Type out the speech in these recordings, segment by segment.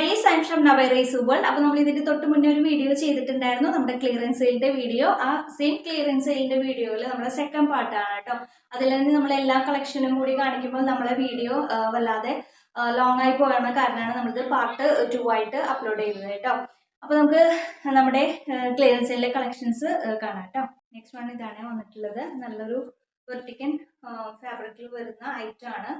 ഡീസ് I'm from നവൈറൈ world അപ്പോൾ നമ്മൾ ഇതിന്റെ തൊട്ട് മുന്നേ ഒരു വീഡിയോ ചെയ്തിട്ടുണ്ടായിരുന്നു. നമ്മുടെ ക്ലിയറൻസ് സെയിലിന്റെ വീഡിയോ ആ സെയിം ക്ലിയറൻസ് സെയിലിന്റെ വീഡിയോയിൽ നമ്മുടെ സെക്കൻഡ് പാർട്ടാണ് കേട്ടോ. അതിൽ തന്നെ നമ്മൾ എല്ലാ കളക്ഷനും കൂടി കാണിക്കുമ്പോൾ നമ്മളെ വീഡിയോ വല്ലാതെ ലോങ് ആയി പോകണ കാരണമാണ് നമ്മളിത് പാർട്ട് ടു ആയിട്ട് അപ്ലോഡ് ചെയ്യുന്നത് കേട്ടോ. അപ്പോൾ നമുക്ക് നമ്മുടെ ക്ലിയറൻസ് സെയിലിലെ കളക്ഷൻസ് കാണാം കേട്ടോ. നെക്സ്റ്റ് വൺ ഇതാണ് വന്നിട്ടുള്ളത്. നല്ലൊരു വെർട്ടിക്കൻ ഫാബ്രിക്കിൽ വരുന്ന ഐറ്റം ആണ്.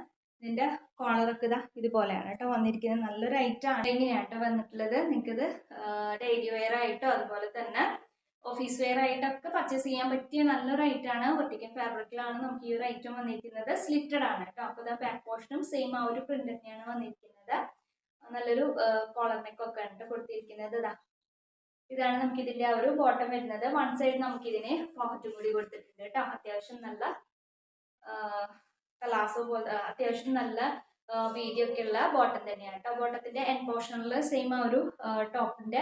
ഇതിന്റെ കോളറൊക്കെ ഇതാ ഇതുപോലെയാണ് കേട്ടോ വന്നിരിക്കുന്നത്. നല്ലൊരു ഐറ്റമാണ് ആണ്. എങ്ങനെയാണ് കേട്ടോ വന്നിട്ടുള്ളത്. നിങ്ങൾക്കിത് ഡെയിലി വെയർ ആയിട്ടോ അതുപോലെ തന്നെ ഓഫീസ് വെയർ ആയിട്ടൊക്കെ പർച്ചേസ് ചെയ്യാൻ പറ്റിയ നല്ലൊരു ഐറ്റം ആണ്. ഒട്ടിക്കൻ ഫാബ്രിക്കിലാണ് നമുക്ക് ഈ ഒരു ഐറ്റം വന്നിരിക്കുന്നത്. സ്ലിറ്റഡ് ആണ് കേട്ടോ. അപ്പോൾ ഇതാ ബാക്ക് പോർഷനും സെയിം ആ ഒരു പ്രിന്റ് തന്നെയാണ് വന്നിരിക്കുന്നത്. നല്ലൊരു കോളർ നെക്ക് ഒക്കെ ഉണ്ട് കൊടുത്തിരിക്കുന്നത്. ഇതാ ഇതാണ് നമുക്ക് ഇതിന്റെ ആ ഒരു ബോട്ടം വരുന്നത്. വൺ സൈഡ് നമുക്ക് ഇതിന് പോക്കറ്റും കൂടി കൊടുത്തിട്ടുണ്ട് കേട്ടോ. അത്യാവശ്യം നല്ല കലാസോ പോലെ അത്യാവശ്യം നല്ല വീതി ഒക്കെ ഉള്ള ബോട്ടം തന്നെയാണ് കേട്ടോ ബോട്ടത്തിന്റെ എൻ പോർഷനിൽ സെയിം ആ ഒരു ടോപ്പിന്റെ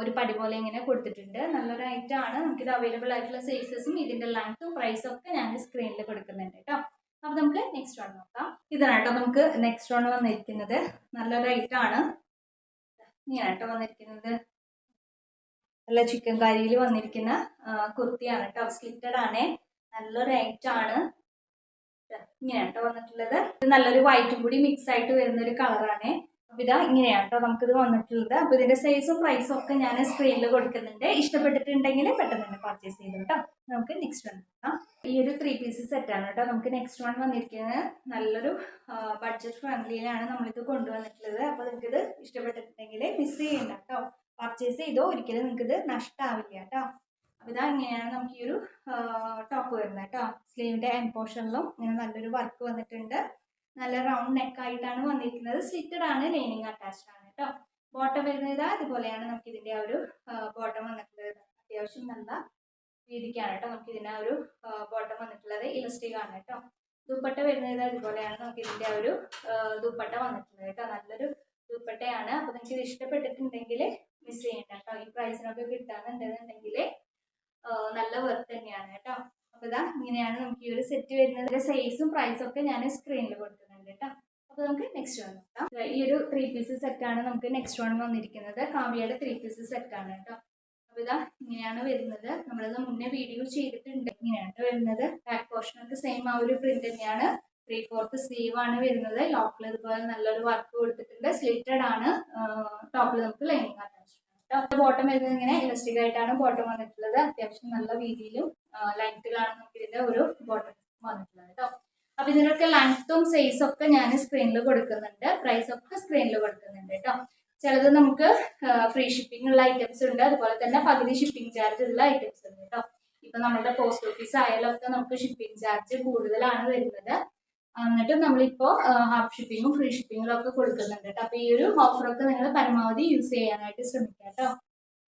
ഒരു പടി പോലെ ഇങ്ങനെ കൊടുത്തിട്ടുണ്ട്. നല്ലൊരു ഐറ്റം ആണ്. ഇത് അവൈലബിൾ ആയിട്ടുള്ള സൈസസും ഇതിന്റെ ലെങ്ത്തും പ്രൈസും ഒക്കെ ഞാൻ സ്ക്രീനിൽ കൊടുക്കുന്നുണ്ട് കേട്ടോ അപ്പൊ നമുക്ക് നെക്സ്റ്റ് വൺ നോക്കാം. ഇതാണ് കേട്ടോ നമുക്ക് നെക്സ്റ്റ് വൺ വന്നിരിക്കുന്നത്. നല്ലൊരു ഐറ്റം ആണ്. ഇങ്ങനെ കേട്ടോ വന്നിരിക്കുന്നത്. നല്ല ചിക്കൻ കറിയിൽ വന്നിരിക്കുന്ന കുർത്തിയാണ് കേട്ടോ സ്ലിറ്റഡ് ആണ്. നല്ലൊരു ഐറ്റം ആണ്. ഇങ്ങനെയാണ് വന്നിട്ടുള്ളത്. ഇത് നല്ലൊരു വൈറ്റും കൂടി മിക്സ് ആയിട്ട് വരുന്ന ഒരു കളറാണ് അപ്പൊ ഇതാ ഇങ്ങനെയാണ് നമുക്കിത് വന്നിട്ടുള്ളത്. അപ്പൊ ഇതിന്റെ സൈസും പ്രൈസും ഒക്കെ ഞാൻ സ്ക്രീനിൽ കൊടുക്കുന്നുണ്ട്. ഇഷ്ടപ്പെട്ടിട്ടുണ്ടെങ്കിൽ പെട്ടെന്ന് തന്നെ പർച്ചേസ് ചെയ്തു കേട്ടോ നമുക്ക് നെക്സ്റ്റ് വൺ നോക്കാം. ഈ ഒരു ത്രീ പീസ് സെറ്റ് ആണ് കേട്ടോ നമുക്ക് നെക്സ്റ്റ് വൺ വന്നിരിക്കുന്നത്. നല്ലൊരു ബഡ്ജറ്റ് ഫ്രണ്ട്ലിയിലാണ് നമ്മളിത് കൊണ്ടുവന്നിട്ടുള്ളത്. അപ്പൊ നിങ്ങൾക്ക് ഇത് ഇഷ്ടപ്പെട്ടിട്ടുണ്ടെങ്കിൽ മിസ് ചെയ്യണ്ട കേട്ടോ പർച്ചേസ് ചെയ്തോ ഒരിക്കലും നിങ്ങൾക്ക് ഇത് നഷ്ടമാവില്ല കേട്ടോ അപ്പോൾ ഇതാ ഇങ്ങനെയാണ് നമുക്ക് ഈ ഒരു ടോപ്പ് വരുന്നത് കേട്ടോ സ്ലീവിന്റെ എൻ പോർഷനിലും ഇങ്ങനെ നല്ലൊരു വർക്ക് വന്നിട്ടുണ്ട്. നല്ല റൗണ്ട് നെക്ക് ആയിട്ടാണ് വന്നിരിക്കുന്നത്. സ്ലിറ്റഡ് ആണ് ലൈനിങ് അറ്റാച്ച്ഡ് ആണ് കേട്ടോ ബോട്ടം വരുന്നത് ഇതുപോലെയാണ് നമുക്ക് ഇതിന്റെ ആ ഒരു ബോട്ടം വന്നിട്ടുള്ളത്. അത്യാവശ്യം നല്ല രീതിക്കാണ് കേട്ടോ നമുക്ക് ഇതിന്റെ ആ ഒരു ബോട്ടം വന്നിട്ടുള്ളത്. ഇലസ്റ്റിക് ആണ് കേട്ടോ ദുപ്പട്ട വരുന്നത് ഇതുപോലെയാണ് നമുക്ക് ഇതിന്റെ ഒരു ദുപ്പട്ട വന്നിട്ടുള്ളത് കേട്ടോ നല്ലൊരു ദുപ്പട്ടയാണ്. അപ്പോൾ നിങ്ങൾക്ക് ഇത് ഇഷ്ടപ്പെട്ടിട്ടുണ്ടെങ്കിൽ മിസ് ചെയ്യണ്ട കേട്ടോ ഈ പ്രൈസിനൊക്കെ കിട്ടാന്നുണ്ടെന്നുണ്ടെങ്കിൽ നല്ല വർക്ക് തന്നെയാണ് കേട്ടോ. അപ്പൊ ഇതാ ഇങ്ങനെയാണ് നമുക്ക് ഈ ഒരു സെറ്റ് വരുന്നത്. സൈസും പ്രൈസും ഒക്കെ ഞാൻ സ്ക്രീനിൽ കൊടുക്കുന്നുണ്ട് കേട്ടോ. അപ്പൊ നമുക്ക് നെക്സ്റ്റ് വൺ നോക്കാം. ഈ ഒരു ത്രീ പീസ് സെറ്റാണ് നമുക്ക് നെക്സ്റ്റ് വൺ വന്നിരിക്കുന്നത്. കാവ്യയുടെ ത്രീ പീസ് ആണ് കേട്ടോ. അപ്പൊ ഇതാ ഇങ്ങനെയാണ് വരുന്നത്. നമ്മളത് മുന്നേ വീഡിയോ ചെയ്തിട്ടുണ്ട്. ഇങ്ങനെയാണ് വരുന്നത്. ബാക്ക് പോർഷനൊക്കെ സെയിം ആ ഒരു പ്രിന്റ് തന്നെയാണ്. ത്രീ ഫോർത്ത് സ്ലീവ് ആണ് വരുന്നത്. ലോക്കിൽ ഇതുപോലെ നല്ലൊരു വർക്ക് കൊടുത്തിട്ടുണ്ട്. സ്ലിറ്റഡ് ആണ്. ടോപ്പിൽ നമുക്ക് ലൈനിങ് അറ്റാച്ച് ബോട്ടം വരുന്നത് ഇങ്ങനെ ഇലസ്റ്റിക് ആയിട്ടാണ് ബോട്ടം വന്നിട്ടുള്ളത്. അത്യാവശ്യം നല്ല രീതിയിലും ലെങ്ത്തിലാണ് നമുക്ക് ഇതിന്റെ ഒരു ബോട്ടം വന്നിട്ടുള്ളത് കേട്ടോ അപ്പൊ ഇതിനൊക്കെ ലെങ്ത്തും സൈസും ഒക്കെ ഞാൻ സ്ക്രീനിൽ കൊടുക്കുന്നുണ്ട്. പ്രൈസ് ഒക്കെ സ്ക്രീനിൽ കൊടുക്കുന്നുണ്ട് കേട്ടോ ചിലത് നമുക്ക് ഫ്രീ ഷിപ്പിംഗ് ഉള്ള ഐറ്റംസ് ഉണ്ട്. അതുപോലെ തന്നെ പകുതി ഷിപ്പിംഗ് ചാർജ് ഉള്ള ഐറ്റംസ് ഉണ്ട് കേട്ടോ ഇപ്പൊ നമ്മുടെ പോസ്റ്റ് ഓഫീസ് ആയാലൊക്കെ നമുക്ക് ഷിപ്പിംഗ് ചാർജ് കൂടുതലാണ് വരുന്നത്. എന്നിട്ട് നമ്മളിപ്പോൾ ഹാഫ് ഷിപ്പിങ്ങും ഫ്രീ ഷിപ്പിങ്ങും ഒക്കെ കൊടുക്കുന്നുണ്ട് കേട്ടോ. അപ്പോൾ ഈ ഒരു ഓഫറൊക്കെ നിങ്ങൾ പരമാവധി യൂസ് ചെയ്യാനായിട്ട് ശ്രമിക്കുക കേട്ടോ.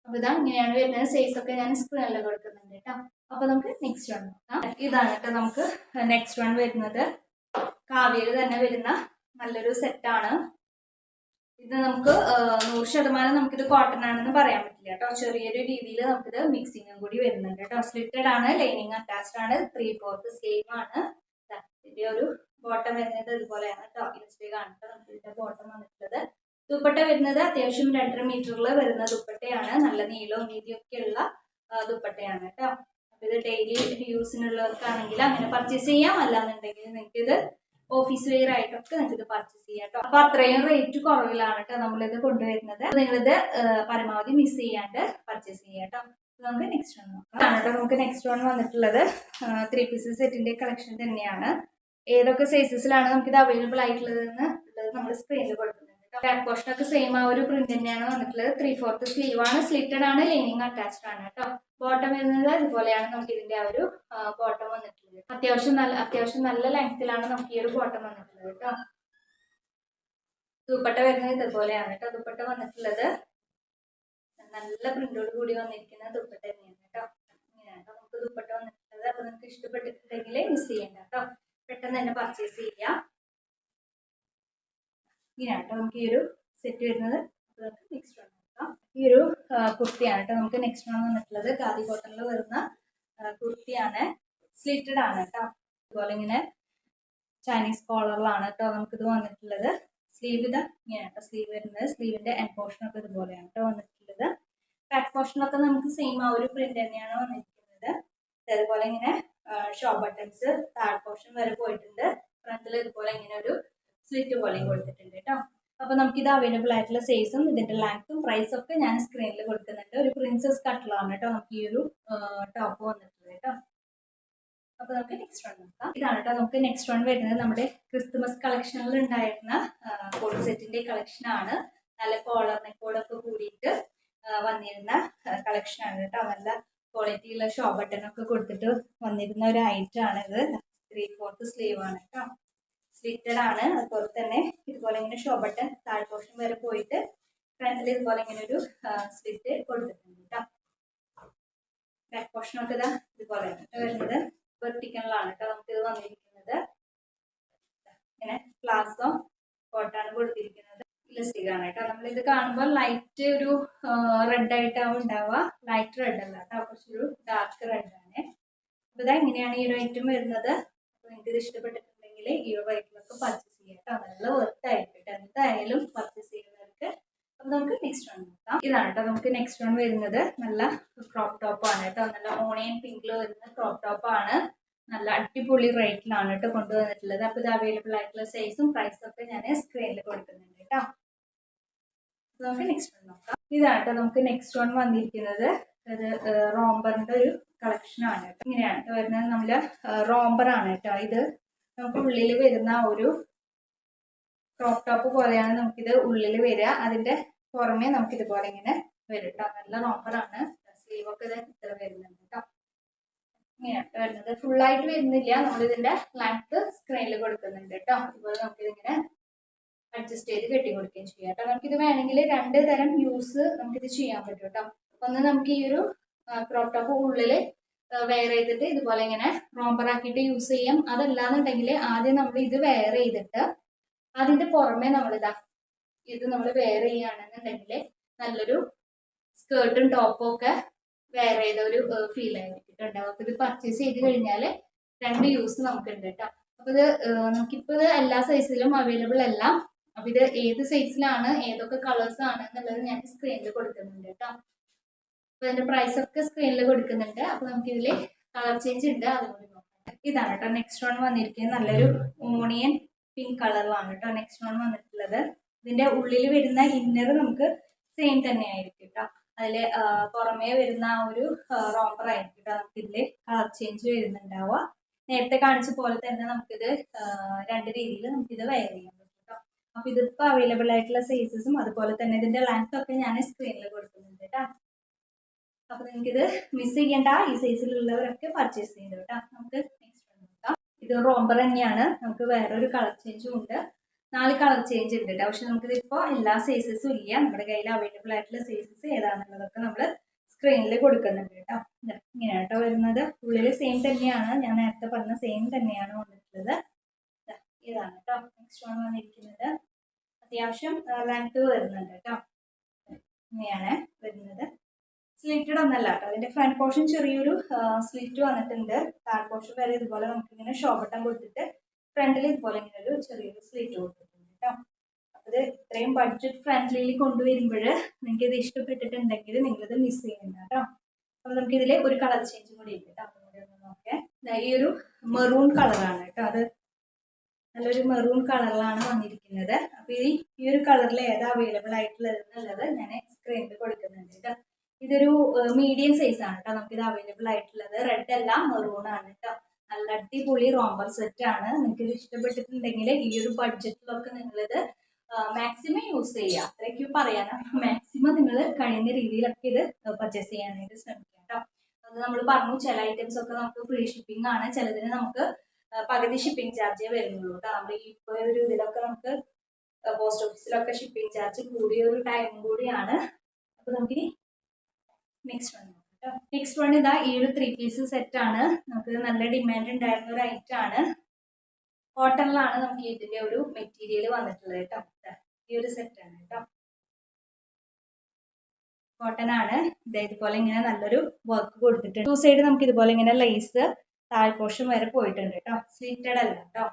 അപ്പോൾ ഇതാ ഇങ്ങനെയാണ് വരുന്നത്. സൈസ് ഒക്കെ ഞാൻ സ്ക്രീനിൽ കൊടുക്കുന്നുണ്ട് കേട്ടോ. അപ്പോൾ നമുക്ക് നെക്സ്റ്റ് വൺ നോക്കാം. ഇതാണ് കേട്ടോ നമുക്ക് നെക്സ്റ്റ് വൺ വരുന്നത്. കാവ്യയിൽ തന്നെ വരുന്ന നല്ലൊരു സെറ്റാണ് ഇത് നമുക്ക് നൂറ് ശതമാനം നമുക്കിത് കോട്ടൺ ആണെന്ന് പറയാൻ പറ്റില്ല കേട്ടോ. ചെറിയൊരു രീതിയിൽ നമുക്കിത് മിക്സിങ്ങും കൂടി വരുന്നുണ്ട് കേട്ടോ. സ്ലിറ്റഡ് ആണ് ലൈനിങ് അറ്റാച്ച്ഡ് ആണ് ത്രീ ഫോർത്ത് സ്ലീവ് ആണ്. ഇതിന്റെ ഒരു ബോട്ടം വരുന്നത് ഇതുപോലെയാണ്. കേട്ടോ ഇലസ്റ്റിക് ആണ് കേട്ടോ നമുക്ക് ഇതിന്റെ ബോട്ടം വന്നിട്ടുള്ളത്. ദുപ്പട്ട വരുന്നത് അത്യാവശ്യം രണ്ടര മീറ്ററിൽ വരുന്ന ദുപ്പട്ടയാണ്. നല്ല നീളവും വീതിയൊക്കെ ഉള്ള ദുപ്പട്ടയാണ് കേട്ടോ. അപ്പൊ ഇത് ഡെയിലി യൂസിനുള്ളവർക്കാണെങ്കിൽ അങ്ങനെ പർച്ചേസ് ചെയ്യാം അല്ലാന്നുണ്ടെങ്കിൽ നിങ്ങൾക്ക് ഇത് ഓഫീസ് വെയർ ആയിട്ടൊക്കെ നിങ്ങൾക്ക് ഇത് പർച്ചേസ് ചെയ്യാം കേട്ടോ. അപ്പൊ അത്രയും റേറ്റ് കുറവിലാണ് കേട്ടോ നമ്മളിത് കൊണ്ടുവരുന്നത്. നിങ്ങളിത് പരമാവധി മിസ് ചെയ്യാണ്ട് പർച്ചേസ് ചെയ്യാം കേട്ടോ. നമുക്ക് നെക്സ്റ്റ് വൺ നോക്കാം. കേട്ടോ നമുക്ക് നെക്സ്റ്റ് വൺ വന്നിട്ടുള്ളത്. ത്രീ പീസ് സെറ്റിന്റെ കളക്ഷൻ തന്നെയാണ്. ഏതൊക്കെ സൈസസിലാണ് നമുക്ക് ഇത് അവൈലബിൾ ആയിട്ടുള്ളതെന്ന് ഉള്ളത് നമ്മൾ സ്ക്രീനിൽ കൊടുക്കുന്നുണ്ട്. ബാക്ക് പോർഷൻ ഒക്കെ സെയിം ആ ഒരു പ്രിന്റ് തന്നെയാണ് വന്നിട്ടുള്ളത്. ത്രീ ഫോർത്ത് സ്ലീവ് ആണ്. സ്ലിറ്റഡ് ആണ്. ലൈനിങ് അറ്റാച്ച്ഡ് ആണ് കേട്ടോ. ബോട്ടം വരുന്നത് അതുപോലെയാണ് നമുക്ക് ഇതിന്റെ ആ ഒരു ബോട്ടം വന്നിട്ടുള്ളത്. അത്യാവശ്യം നല്ല അത്യാവശ്യം നല്ല ലെങ്ത്തിലാണ് നമുക്ക് ഈ ഒരു ബോട്ടം വന്നിട്ടുള്ളത് കേട്ടോ. ദുപ്പട്ട വരുന്നത് ഇതുപോലെയാണ് കേട്ടോ. ദുപ്പട്ട വന്നിട്ടുള്ളത്. നല്ല പ്രിന്റോട് കൂടി വന്നിരിക്കുന്ന ദുപ്പട്ട തന്നെയാണ് കേട്ടോ. ഇങ്ങനെയാണ് നമുക്ക് ദുപ്പട്ട വന്നിട്ടുള്ളത്. അപ്പൊ നിങ്ങൾക്ക് ഇഷ്ടപ്പെട്ടിട്ടുണ്ടെങ്കിൽ മിസ് ചെയ്യണ്ട കേട്ടോ. പെട്ടെന്ന് തന്നെ പർച്ചേസ് ചെയ്യാം. ഇങ്ങനെയാണ് കേട്ടോ നമുക്ക് ഈ ഒരു സെറ്റ് വരുന്നത്. നെക്സ്റ്റ് വൺ നോക്കാം. ഈ ഒരു കുർത്തിയാണ് കേട്ടോ നമുക്ക് നെക്സ്റ്റ് വൺ വന്നിട്ടുള്ളത്. ഖാദി കോട്ടണിൽ വരുന്ന കുർത്തിയാണ്. സ്ലിറ്റഡ് ആണ് കേട്ടോ അതുപോലെ ഇങ്ങനെ ചൈനീസ് കോളറിലാണ് കേട്ടോ നമുക്കിത് വന്നിട്ടുള്ളത്. സ്ലീവ് ഇത് ഇങ്ങനെയാണ് കേട്ടോ സ്ലീവ് വരുന്നത്. സ്ലീവിന്റെ എൻ പോർഷൻ ഒക്കെ ഇതുപോലെയാണ് കേട്ടോ വന്നിട്ടുള്ളത്. ബാക്ക് പോർഷനൊക്കെ നമുക്ക് സെയിം ആ ഒരു പ്രിന്റ് തന്നെയാണ് വന്നിരിക്കുന്നത്. അതുപോലെ ഇങ്ങനെ ഷോ ബട്ടൺസ് താഴ് പോർഷൻ വരെ പോയിട്ടുണ്ട്. ഫ്രണ്ടിൽ ഇതുപോലെ ഇങ്ങനെ ഒരു സ്ലിറ്റ് പോലെയും കൊടുത്തിട്ടുണ്ട് കേട്ടോ. അപ്പോൾ ഇത് അവൈലബിൾ ആയിട്ടുള്ള സൈസും ഇതിന്റെ ലെങ്ത്തും പ്രൈസും ഒക്കെ ഞാൻ സ്ക്രീനിൽ കൊടുക്കുന്നുണ്ട്. ഒരു പ്രിൻസസ് കട്ടിലാണ് കേട്ടോ നമുക്ക് ഈ ഒരു ടോപ്പ് വന്നിട്ടുള്ളത് കേട്ടോ. അപ്പോൾ നമുക്ക് നെക്സ്റ്റ് വൺ നോക്കാം. ഇതാണ് കേട്ടോ നമുക്ക് നെക്സ്റ്റ് വൺ വരുന്നത്. നമ്മുടെ ക്രിസ്തുമസ് കളക്ഷനിൽ ഉണ്ടായിരുന്ന കോഡ് സെറ്റിന്റെ കളക്ഷൻ ആണ്. നല്ല കോളർ നെക്കോടൊക്കെ കൂടിയിട്ട് വന്നിരുന്ന കളക്ഷനാണ് കേട്ടോ. നല്ല ക്വാളിറ്റിയുള്ള ഷോ ബട്ടൺ ഒക്കെ കൊടുത്തിട്ട് വന്നിരുന്ന ഒരു ഐറ്റം ആണ് ഇത്. ത്രീ ഫോർത്ത് സ്ലീവ് ആണ് കേട്ടോ സ്ലിറ്റഡ് ആണ്. അതുപോലെ തന്നെ ഇതുപോലെ ഇങ്ങനെ ഷോ ബട്ടൺ താഴ് പോർഷൻ വരെ പോയിട്ട് ഫ്രണ്ടിൽ ഇതുപോലെ ഇങ്ങനെ ഒരു സ്ലിറ്റ് കൊടുത്തിട്ടുണ്ട് കേട്ടോ ബാക്ക് പോർഷൻ ഒക്കെ ഇതാ ഇതുപോലെ വരുന്നത്. വെർട്ടിക്കലിലാണ് കേട്ടോ ഇത് വന്നിരിക്കുന്നത്. ഇങ്ങനെ പ്ലാസോ കോട്ടാണ് കൊടുത്തിരിക്കുന്നത്. ഇലസ്റ്റിക് ആണ് കേട്ടോ ഇത് കാണുമ്പോൾ ലൈറ്റ് ഒരു റെഡ് ആയിട്ടാവും ഉണ്ടാവുക. ലൈറ്റ് റെഡ് അല്ല. കേട്ടോ കുറച്ചൊരു ഡാർക്ക് റെഡ് ആണ്. അപ്പോൾ ഇതാ ഇങ്ങനെയാണ് ഈ ഒരു ഐറ്റം വരുന്നത്. നിങ്ങൾക്ക് ഇത് ഇഷ്ടപ്പെട്ടിട്ടുണ്ടെങ്കിൽ ഈ ഒരു ഐറ്റമൊക്കെ പർച്ചേസ് ചെയ്യാം കേട്ടോ. നല്ല വെർത്ത് ആയിട്ട് എന്തായാലും പർച്ചേസ് ചെയ്യുന്നവർക്ക് അപ്പോൾ നമുക്ക് നെക്സ്റ്റ് വൺ നോക്കാം. ഇതാണ് കേട്ടോ നമുക്ക് നെക്സ്റ്റ് വൺ വരുന്നത്. നല്ല ക്രോപ്പ് ടോപ്പ് ആണ് കേട്ടോ. നല്ല ഓണിയൻ പിങ്കിൽ വരുന്ന ക്രോപ്പ് ആണ്. നല്ല അടിപൊളി റേറ്റിലാണ് കേട്ടോ കൊണ്ടുവന്നിട്ടുള്ളത്. അപ്പോൾ ഇത് അവൈലബിൾ ആയിട്ടുള്ള സൈസും പ്രൈസും ഒക്കെ ഞാൻ സ്ക്രീനിൽ കൊടുക്കുന്നുണ്ട് കേട്ടോ. നമുക്ക് നെക്സ്റ്റ് വൺ നോക്കാം. ഇതാണ് കേട്ടോ നമുക്ക് നെക്സ്റ്റ് വൺ വന്നിരിക്കുന്നത്. അത് റോംബറിന്റെ ഒരു കളക്ഷൻ ആണ് കേട്ടോ ഇങ്ങനെയാണ് കേട്ടോ വരുന്നത്. റോംബർ ആണ് കേട്ടോ ഇത് നമുക്ക് ഉള്ളിൽ വരുന്ന ഒരു ക്രോപ്പ് ടോപ്പ് പോലെയാണ് നമുക്കിത് ഉള്ളിൽ വരിക. അതിന്റെ പുറമെ നമുക്ക് ഇതുപോലെ ഇങ്ങനെ വരും കേട്ടോ നല്ല റോംബറാണ് സ്ലീവ് ഒക്കെ ഇത് ഇത്ര വരുന്നുണ്ട് കേട്ടോ ഇങ്ങനെയാണ് വരുന്നത്. ഫുള്ളായിട്ട് വരുന്നില്ല. നമ്മൾ ഇതിന്റെ ലെങ്ത് സ്ക്രീനിൽ കൊടുക്കുന്നുണ്ട് കേട്ടോ അതുപോലെ നമുക്കിതിങ്ങനെ അഡ്ജസ്റ്റ് ചെയ്ത് കെട്ടി കൊടുക്കുകയും ചെയ്യാം കേട്ടോ. നമുക്കിത് വേണമെങ്കിൽ രണ്ട് തരം യൂസ് നമുക്കിത് ചെയ്യാൻ പറ്റും കേട്ടോ. ഒന്ന് നമുക്ക് ഈ ഒരു ക്രോപ്പ് ടോപ്പ് ഉള്ളിൽ വെയർ ചെയ്തിട്ട് ഇതുപോലെ ഇങ്ങനെ റോമ്പർ ആക്കിയിട്ട് യൂസ് ചെയ്യാം. അതല്ലാന്നുണ്ടെങ്കിൽ ആദ്യം നമ്മൾ ഇത് വെയർ ചെയ്തിട്ട് അതിന്റെ പുറമെ നമ്മളിതാ ഇത് നമ്മൾ വെയർ ചെയ്യുകയാണെന്നുണ്ടെങ്കിൽ നല്ലൊരു സ്കേർട്ടും ടോപ്പും ഒക്കെ വെയർ ചെയ്ത ഒരു ഫീൽ ആയിട്ടുണ്ടാവും അപ്പൊ ഇത് പർച്ചേസ് ചെയ്ത് കഴിഞ്ഞാൽ രണ്ട് യൂസ് നമുക്കുണ്ട് കേട്ടോ. അപ്പൊ ഇത് നമുക്കിപ്പോൾ നമുക്കിപ്പോ എല്ലാ സൈസിലും അവൈലബിൾ അല്ല അപ്പൊ ഇത് ഏത് സൈസിലാണ് ഏതൊക്കെ കളേഴ്സ് ആണ് എന്നുള്ളത് ഞാൻ സ്ക്രീനിൽ കൊടുക്കുന്നുണ്ട് കേട്ടോ. അപ്പൊ അതിന്റെ പ്രൈസ് ഒക്കെ സ്ക്രീനിൽ കൊടുക്കുന്നുണ്ട്. അപ്പൊ നമുക്ക് ഇതിൽ കളർ ചേഞ്ച് ഉണ്ട് അതുകൊണ്ട് നോക്കാം. ഇതാണ് കേട്ടോ നെക്സ്റ്റ് വൺ വന്നിരിക്കുന്നത്. നല്ലൊരു ഓണിയൻ പിങ്ക് കളറിലാണ് കേട്ടോ നെക്സ്റ്റ് വൺ വന്നിട്ടുള്ളത്. ഇതിന്റെ ഉള്ളിൽ വരുന്ന ഇന്നർ നമുക്ക് സെയിം തന്നെ ആയിരിക്കും കേട്ടോ. അതിൽ പുറമേ വരുന്ന ഒരു റോംബർ ആയിരിക്കും കേട്ടോ നമുക്ക് ഇതിൽ കളർ ചേഞ്ച് വരുന്നുണ്ടാവുക. നേരത്തെ കാണിച്ച പോലെ തന്നെ നമുക്കിത് രണ്ട് രീതിയിൽ നമുക്കിത് വെയർ ചെയ്യാൻ അപ്പൊ ഇതിപ്പോ അവൈലബിൾ ആയിട്ടുള്ള സൈസസും അതുപോലെ തന്നെ ഇതിന്റെ ലെങ്ത് ഒക്കെ ഞാൻ സ്ക്രീനിൽ കൊടുക്കുന്നുണ്ട് കേട്ടോ അപ്പൊ നിങ്ങൾക്കിത് മിസ് ചെയ്യണ്ട. ഈ സൈസിലുള്ളവരൊക്കെ പർച്ചേസ് ചെയ്തു കേട്ടോ നമുക്ക് നെക്സ്റ്റ് നോക്കാം. ഇത് റോംബർ തന്നെയാണ്. നമുക്ക് വേറൊരു കളർ ചേഞ്ചും ഉണ്ട്. നാല് കളർ ചേഞ്ച് ഉണ്ട് കേട്ടോ പക്ഷെ ഇപ്പോൾ എല്ലാ സൈസസും ഇല്ല. നമ്മുടെ കയ്യിൽ അവൈലബിൾ ആയിട്ടുള്ള സൈസസ് ഏതാണെന്നുള്ളതൊക്കെ നമ്മൾ സ്ക്രീനിൽ കൊടുക്കുന്നുണ്ട് കേട്ടോ ഇങ്ങനെ കേട്ടോ വരുന്നത്. ഉള്ളിൽ സെയിം തന്നെയാണ്. ഞാൻ നേരത്തെ പറഞ്ഞ സെയിം തന്നെയാണ് വന്നിട്ടുള്ളത്. ഇതാണ് കേട്ടോ നെക്സ്റ്റ് വൺ വന്നിരിക്കുന്നത്. അത്യാവശ്യം ലെങ്ത് വരുന്നുണ്ട് കേട്ടോ ഇങ്ങനെയാണ് വരുന്നത്. സ്ലിറ്റഡ് ഒന്നല്ല കേട്ടോ അതിന്റെ ഫ്രണ്ട് പോർഷൻ ചെറിയൊരു സ്ലിറ്റ് വന്നിട്ടുണ്ട്. താഴ് പോർഷൻ വരെ ഇതുപോലെ നമുക്ക് ഇങ്ങനെ ഷോ ബട്ടൺ കൊടുത്തിട്ട് ഫ്രണ്ടിൽ ഇതുപോലെ ഇങ്ങനെ ഒരു ചെറിയൊരു സ്ലിറ്റ് കൊടുത്തിട്ടുണ്ട് കേട്ടോ അപ്പൊ ഇത് ഇത്രയും ബഡ്ജറ്റ് ഫ്രണ്ട്ലിയിൽ കൊണ്ടുവരുമ്പോൾ നിങ്ങൾക്ക് ഇത് ഇഷ്ടപ്പെട്ടിട്ടുണ്ടെങ്കിൽ നിങ്ങളിത് മിസ് ചെയ്യണ്ട കേട്ടോ അപ്പൊ നമുക്ക് ഇതിൽ ഒരു കളർ ചേഞ്ച് കൂടി ഉണ്ട് കേട്ടോ അതുകൂടി ഒന്ന് നോക്കേ ഈ ഒരു മെറൂൺ കളറാണ് കേട്ടോ അത് നല്ലൊരു മെറൂൺ കളറിലാണ് വന്നിരിക്കുന്നത്. അപ്പൊ ഈ ഈ ഒരു കളറിൽ ഏതാ അവൈലബിൾ ആയിട്ടുള്ളത് എന്നുള്ളത് ഞാൻ സ്ക്രീനിൽ കൊടുക്കുന്നുണ്ട് കേട്ടോ ഇതൊരു മീഡിയം സൈസ് ആണ് കേട്ടോ ഇത് അവൈലബിൾ ആയിട്ടുള്ളത്. റെഡ് അല്ല മെറൂൺ ആണ് കേട്ടോ നല്ല അടിപൊളി റോംബർ സെറ്റ് ആണ്. നിങ്ങൾക്ക് ഇത് ഇഷ്ടപ്പെട്ടിട്ടുണ്ടെങ്കിൽ ഈ ഒരു ബഡ്ജറ്റിലൊക്കെ നിങ്ങളിത് മാക്സിമം യൂസ് ചെയ്യുക അത്രയ്ക്ക് പറയാനാണ് മാക്സിമം നിങ്ങൾ കഴിയുന്ന രീതിയിലൊക്കെ ഇത് പർച്ചേസ് ചെയ്യാനായിട്ട് ശ്രമിക്കുക കേട്ടോ അത് നമ്മൾ പറഞ്ഞു ചില ഐറ്റംസ് ഒക്കെ നമുക്ക് ഫ്രീ ഷിപ്പിംഗ് ആണ്. ചിലതിന് നമുക്ക് പകുതി ഷിപ്പിംഗ് ചാർജേ വരുന്നുള്ളൂ കേട്ടോ നമ്മൾ ഇപ്പോൾ ഒരു ഇതിലൊക്കെ നമുക്ക് പോസ്റ്റ് ഓഫീസിലൊക്കെ ഷിപ്പിംഗ് ചാർജ് കൂടിയ ഒരു ടൈം കൂടിയാണ്. അപ്പോൾ നമുക്ക് നെക്സ്റ്റ് വൺ നെക്സ്റ്റ് വൺ ഇതാ ഈ ഒരു ത്രീ പീസ് സെറ്റ് ആണ്. നമുക്ക് നല്ല ഡിമാൻഡ് ഉണ്ടായിരുന്ന ഒരു ഐറ്റം ആണ്. കോട്ടണിലാണ് നമുക്ക് ഇതിന്റെ ഒരു മെറ്റീരിയൽ വന്നിട്ടുള്ളത് കേട്ടോ ഈ ഒരു സെറ്റ് ആണ് കേട്ടോ കോട്ടൺ ആണ്. ഇതുപോലെ ഇങ്ങനെ നല്ലൊരു വർക്ക് കൊടുത്തിട്ടുണ്ട്. ടു സൈഡ് നമുക്ക് ഇതുപോലെ ഇങ്ങനെ ലേസ് താഴ് പോർഷൻ വരെ പോയിട്ടുണ്ട് കേട്ടോ സ്ലിറ്റഡ് അല്ല കേട്ടോ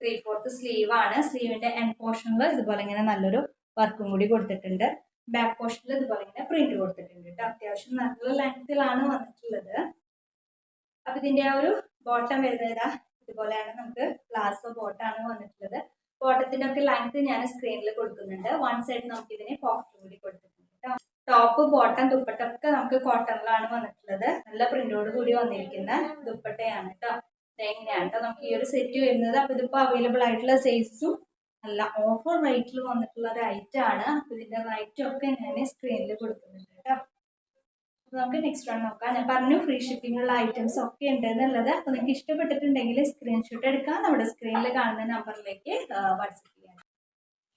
ത്രീ ഫോർത്ത് സ്ലീവ് ആണ്. സ്ലീവിന്റെ എൻഡ് പോർഷനിൽ ഇതുപോലെ ഇങ്ങനെ നല്ലൊരു വർക്കും കൂടി കൊടുത്തിട്ടുണ്ട്. ബാക്ക് പോർഷനിൽ ഇതുപോലെ ഇങ്ങനെ പ്രിന്റ് കൊടുത്തിട്ടുണ്ട് കേട്ടോ അത്യാവശ്യം നല്ല ലെങ്ത്തിലാണ് വന്നിട്ടുള്ളത്. അപ്പൊ ഇതിന്റെ ആ ഒരു ബോട്ടം വരുന്നത് ഇതാ. ഇതുപോലെയാണ് നമുക്ക് പ്ലാസോ ബോട്ടാണ് വന്നിട്ടുള്ളത്. ബോട്ടത്തിന്റെ ഒക്കെ ലെങ്ത് ഞാൻ സ്ക്രീനിൽ കൊടുക്കുന്നുണ്ട്. വൺ സൈഡ് നമുക്ക് ഇതിന് പോക്കറ്റ് കൂടി കൊടുത്തിട്ടുണ്ട്. ടോപ്പ് ബോട്ടം ദുപ്പട്ട ഒക്കെ നമുക്ക് കോട്ടണിലാണ് വന്നിട്ടുള്ളത്. നല്ല പ്രിന്റോട് കൂടി വന്നിരിക്കുന്ന ദുപ്പട്ടയാണ് കേട്ടോ എങ്ങനെയാണ് കേട്ടോ നമുക്ക് ഈ ഒരു സെറ്റ് വരുന്നത്. അപ്പൊ ഇതിപ്പോ അവൈലബിൾ ആയിട്ടുള്ള സൈസും നല്ല ഓഫർ റേറ്റിൽ വന്നിട്ടുള്ള ഒരു ഐറ്റം ആണ്. അപ്പൊ ഇതിന്റെ റേറ്റും ഒക്കെ ഞാൻ സ്ക്രീനിൽ കൊടുക്കുന്നുണ്ട് കേട്ടോ നമുക്ക് നെക്സ്റ്റ് വൺ നോക്കാം. ഞാൻ പറഞ്ഞു ഫ്രീ ഷിപ്പിംഗ് ഉള്ള ഐറ്റംസ് ഒക്കെ ഉണ്ട് എന്നുള്ളത്. അപ്പൊ നിങ്ങൾക്ക് ഇഷ്ടപ്പെട്ടിട്ടുണ്ടെങ്കിൽ സ്ക്രീൻഷോട്ട് എടുക്കാം. നമ്മുടെ സ്ക്രീനിൽ കാണുന്ന നമ്പറിലേക്ക് വാട്സപ്പ് ചെയ്യാം.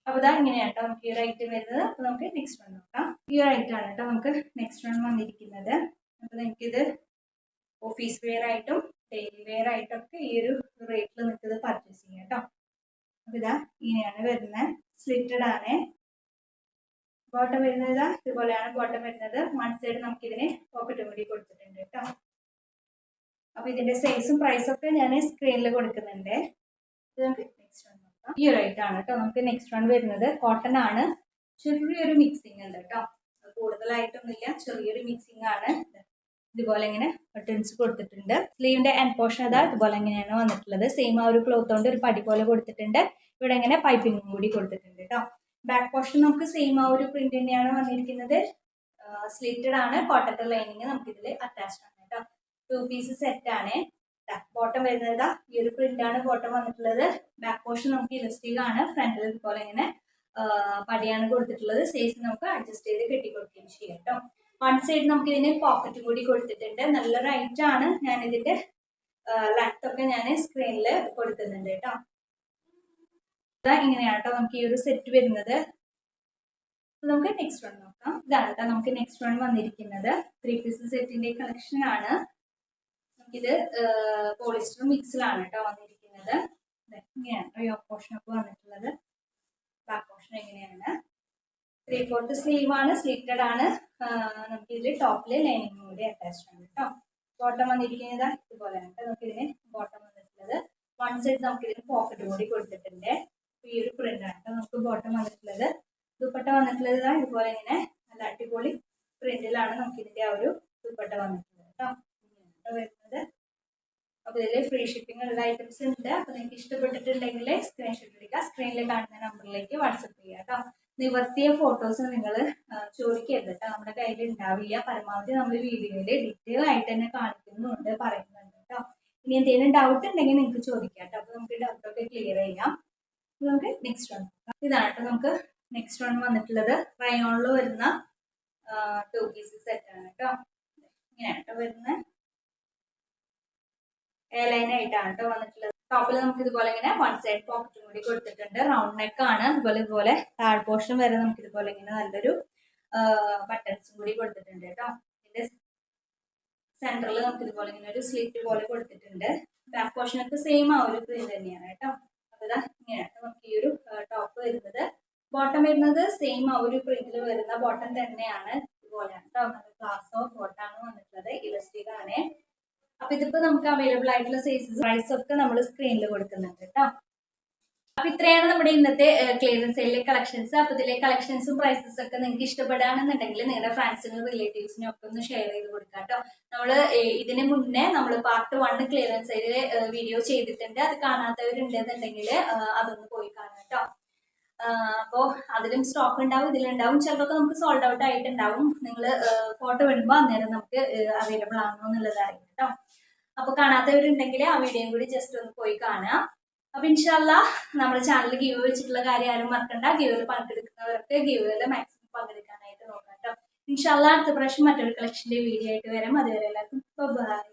അപ്പൊ ഇതാ ഇങ്ങനെയാട്ടോ നമുക്ക് ഈ ഒരു ഐറ്റം വരുന്നത്. അപ്പൊ നമുക്ക് നെക്സ്റ്റ് വൺ നോക്കാം. ഈ ആയിട്ടാണ് കേട്ടോ നമുക്ക് നെക്സ്റ്റ് വൺ വന്നിരിക്കുന്നത്. അപ്പൊ എനിക്കിത് ഓഫീസ് വെയർ ആയിട്ടും ഡെയിലി വെയർ ആയിട്ടും ഒക്കെ ഈ ഒരു റേറ്റിൽ ഇത് പർച്ചേസ് ചെയ്യാം കേട്ടോ. അപ്പൊ ഇതാ ഇങ്ങനെയാണ് വരുന്നത് സ്ലിറ്റഡ് ആണ്. ബോട്ടം വരുന്നത് ഇതാ ഇതുപോലെയാണ് ബോട്ടം വരുന്നത്. വൺ സൈഡ് നമുക്ക് ഇതിന് പോക്കറ്റ് കൂടി കൊടുത്തിട്ടുണ്ട് കേട്ടോ. അപ്പൊ ഇതിന്റെ സൈസും പ്രൈസും ഒക്കെ ഞാൻ സ്ക്രീനിൽ കൊടുക്കുന്നുണ്ട്. ഇത് നമുക്ക് നെക്സ്റ്റ് വൺ നോക്കാം. ഈ ഐറ്റം കേട്ടോ. നമുക്ക് നെക്സ്റ്റ് വൺ വരുന്നത്. കോട്ടൺ ആണ്. ചെറിയൊരു മിക്സിംഗ് ഉണ്ട് കേട്ടോ. കൂടുതലായിട്ടൊന്നുമില്ല. ചെറിയൊരു മിക്സിംഗ് ആണ്. ഇതുപോലെ ഇങ്ങനെ ബട്ടൺസ് കൊടുത്തിട്ടുണ്ട്. സ്ലീവിന്റെ എൻഡ് പോർഷൻ അതാ ഇതുപോലെ ഇങ്ങനെയാണ് വന്നിട്ടുള്ളത്. സെയിം ആ ഒരു ക്ലോത്ത് കൊണ്ട് ഒരു പടി പോലെ കൊടുത്തിട്ടുണ്ട്. ഇവിടെ ഇങ്ങനെ പൈപ്പിംഗും കൂടി കൊടുത്തിട്ടുണ്ട് കേട്ടോ ബാക്ക് പോർഷൻ നമുക്ക് സെയിം ആ ഒരു പ്രിന്റ് തന്നെയാണ് വന്നിരിക്കുന്നത്. സ്ലിറ്റഡ് ആണ്. കോട്ടറ്റർ ലൈനിങ് നമുക്ക് ഇതിൽ അറ്റാച്ച്ഡ് ആണ് കേട്ടോ ടു പീസ് സെറ്റ് ആണ്. ബോട്ടം വരുന്നത് ഈ ഒരു പ്രിന്റ് ആണ് ബോട്ടം വന്നിട്ടുള്ളത്. ബാക്ക് പോർഷൻ നമുക്ക് ഇലസ്റ്റിക് ആണ്. ഫ്രണ്ടിൽ ഇതുപോലെ ഇങ്ങനെ പടിയാണ് കൊടുത്തിട്ടുള്ളത്. സൈസ് നമുക്ക് അഡ്ജസ്റ്റ് ചെയ്ത് കെട്ടിക്കൊടുക്കുകയും ചെയ്യാം കേട്ടോ വൺ സൈഡ് നമുക്ക് ഇതിന് പോക്കറ്റ് കൂടി കൊടുത്തിട്ടുണ്ട്. നല്ല റൈറ്റ് ആണ് ഞാൻ ഇതിന്റെ ലെങ്ത് ഒക്കെ ഞാൻ സ്ക്രീനിൽ കൊടുക്കുന്നുണ്ട് കേട്ടോ ഇങ്ങനെയാണ് കേട്ടോ നമുക്ക് ഈ ഒരു സെറ്റ് വരുന്നത്. നമുക്ക് നെക്സ്റ്റ് വൺ നോക്കാം. ഇതാണ് കേട്ടോ നമുക്ക് നെക്സ്റ്റ് വൺ വന്നിരിക്കുന്നത്. ത്രീ പീസ് സെറ്റിന്റെ കളക്ഷൻ ആണ്. നമുക്കിത് പോളിസ്റ്റർ മിക്സിലാണ് കേട്ടോ വന്നിരിക്കുന്നത്. ഇങ്ങനെയാണ് ഈ ഓപ്പോഷൻ ഒക്കെ വന്നിട്ടുള്ളത്. ബാക്ക് എങ്ങനെയാണ്? ത്രീ ഫോർത്ത് സ്ലീവ് ആണ് സ്ലീറ്റഡ് ആണ്. നമുക്ക് ഇതിൽ ടോപ്പിൽ ലൈനിങ് കൂടി അറ്റാച്ച് ആണ് കേട്ടോ ബോട്ടം വന്നിരിക്കുന്നത് ഇതുപോലെ നമുക്ക് ഇതിന് ബോട്ടം വന്നിട്ടുള്ളത്. വൺ സൈഡ് നമുക്ക് ഇതിന് പോക്കറ്റ് കൂടി കൊടുത്തിട്ടുണ്ട് ഈ ഒരു പ്രിന്റ് ആണ് നമുക്ക് ബോട്ടം വന്നിട്ടുള്ളത്. ദുപ്പട്ട വന്നിട്ടുള്ളത് ഇതാ ഇതുപോലെ ഇങ്ങനെ നല്ല അടിപൊളി പ്രിന്റിലാണ് നമുക്ക് ഇതിന്റെ ആ ഒരു ദുപ്പട്ട വന്നിട്ടുള്ളത് കേട്ടോ വരുന്നത്. അപ്പൊ ഇതിൽ ഫ്രീ ഷിപ്പിംഗ് ഉള്ള ഐറ്റംസ് ഉണ്ട്. അപ്പൊ നിങ്ങൾക്ക് ഇഷ്ടപ്പെട്ടിട്ടുണ്ടെങ്കിൽ സ്ക്രീൻഷോട്ട് എടുക്കുക സ്ക്രീനിൽ കാണുന്ന നമ്പറിലേക്ക് വാട്സപ്പ് ചെയ്യുക കേട്ടോ നിവർത്തിയ ഫോട്ടോസ് നിങ്ങൾ ചോദിക്കരുത് കേട്ടോ നമ്മുടെ കയ്യിൽ ഉണ്ടാവില്ല പരമാവധി നമ്മൾ വീഡിയോയിൽ ഡീറ്റെയിൽ ആയിട്ട് തന്നെ കാണിക്കുന്നുണ്ട് പറയുന്നുണ്ട് കേട്ടോ ഇനി എന്തെങ്കിലും ഡൗട്ട് ഉണ്ടെങ്കിൽ നിങ്ങൾക്ക് ചോദിക്കാം കേട്ടോ അപ്പൊ നമുക്ക് ഡൗട്ട് ഒക്കെ ക്ലിയർ ചെയ്യാം. നമുക്ക് നെക്സ്റ്റ് വൺ ഇതാണ് നമുക്ക് നെക്സ്റ്റ് വൺ വന്നിട്ടുള്ളത്. റയോണിൽ വരുന്ന ടു പീസ് സെറ്റ് ആണ് കേട്ടോ ഇങ്ങനെയാണ് വരുന്നത്. എയർലൈൻ ആയിട്ടാണ് കേട്ടോ വന്നിട്ടുള്ളത്. ടോപ്പിൽ നമുക്ക് ഇതുപോലെ ഇങ്ങനെ വൺ സൈഡ് പോക്കറ്റും കൂടി കൊടുത്തിട്ടുണ്ട്. റൗണ്ട് നെക്ക് ആണ്. അതുപോലെ ഇതുപോലെ താഴ് പോർഷൻ വരെ നമുക്ക് ഇതുപോലെ ഇങ്ങനെ നല്ലൊരു ബട്ടൺസും കൂടി കൊടുത്തിട്ടുണ്ട് കേട്ടോ ഇതിന്റെ സെന്ററിൽ നമുക്ക് ഇതുപോലെ ഇങ്ങനെ ഒരു സ്ലിറ്റ് പോലെ കൊടുത്തിട്ടുണ്ട്. ബാക്ക് പോർഷൻ ഒക്കെ സെയിം ആ ഒരു പ്രിന്റ് തന്നെയാണ് കേട്ടോ അപ്പൊ ഇതാ ഇങ്ങനെയാണ് നമുക്ക് ഈ ഒരു ടോപ്പ് വരുന്നത്. ബോട്ടം വരുന്നത് സെയിം ആ ഒരു പ്രിന്റിൽ വരുന്ന ബോട്ടം തന്നെയാണ് ഇതുപോലെയാണ് കേട്ടോ ക്ലാസ് ഓഫ് ബോട്ടാണ് വന്നിട്ടുള്ളത്. ഇലസ്റ്റിക് ആണ്. അപ്പൊ ഇതിപ്പോ നമുക്ക് അവൈലബിൾ ആയിട്ടുള്ള സൈസസ് പ്രൈസ് ഒക്കെ നമ്മൾ സ്ക്രീനിൽ കൊടുക്കുന്നുണ്ട് കേട്ടോ. അപ്പൊ ഇത്രയാണ് നമ്മുടെ ഇന്നത്തെ ക്ലിയറൻസ് സെയിലെ കളക്ഷൻസ് അപ്പൊ ഇതിലെ കളക്ഷൻസും പ്രൈസസ് ഒക്കെ നിങ്ങൾക്ക് ഇഷ്ടപ്പെടുകയാണെന്നുണ്ടെങ്കിൽ നിങ്ങളുടെ ഫ്രണ്ട്സിനും റിലേറ്റീവ്സിനും ഒക്കെ ഒന്ന് ഷെയർ ചെയ്ത് കൊടുക്കാം കേട്ടോ. നമ്മൾ ഇതിന് മുന്നേ നമ്മൾ പാർട്ട് വണ് ക്ലിയറൻസ് സെയിലെ വീഡിയോ ചെയ്തിട്ടുണ്ട്. അത് കാണാത്തവരുണ്ടെന്നുണ്ടെങ്കിൽ അതൊന്ന് പോയി കാണാം കേട്ടോ. അപ്പോൾ അതിലും സ്റ്റോക്ക് ഉണ്ടാവും ഇതിലുണ്ടാവും. ചിലതൊക്കെ നമുക്ക് സോൾഡ് ഔട്ട് ആയിട്ടുണ്ടാവും. നിങ്ങൾ ഫോട്ടോ വിടുമ്പോൾ അന്നേരം നമുക്ക് അവൈലബിൾ ആണോ എന്നുള്ളതായിരിക്കും കേട്ടോ. അപ്പൊ കാണാത്തവരുണ്ടെങ്കിൽ ആ വീഡിയോയും കൂടി ജസ്റ്റ് ഒന്ന് പോയി കാണാം. അപ്പൊ ഇൻഷാല്ല നമ്മുടെ ചാനലിൽ ഗീവ് വെച്ചിട്ടുള്ള കാര്യം ആരും മറക്കണ്ട. ഗീവിൽ പങ്കെടുക്കുന്നവർക്ക് ഗീവിൽ മാക്സിമം പങ്കെടുക്കാനായിട്ട് നോക്കാം കേട്ടോ ഇൻഷാല്ല അടുത്ത പ്രാവശ്യം മറ്റൊരു കളക്ഷന്റെ വീഡിയോ ആയിട്ട് വരാം. അതുവരെ എല്ലാവർക്കും ബൈ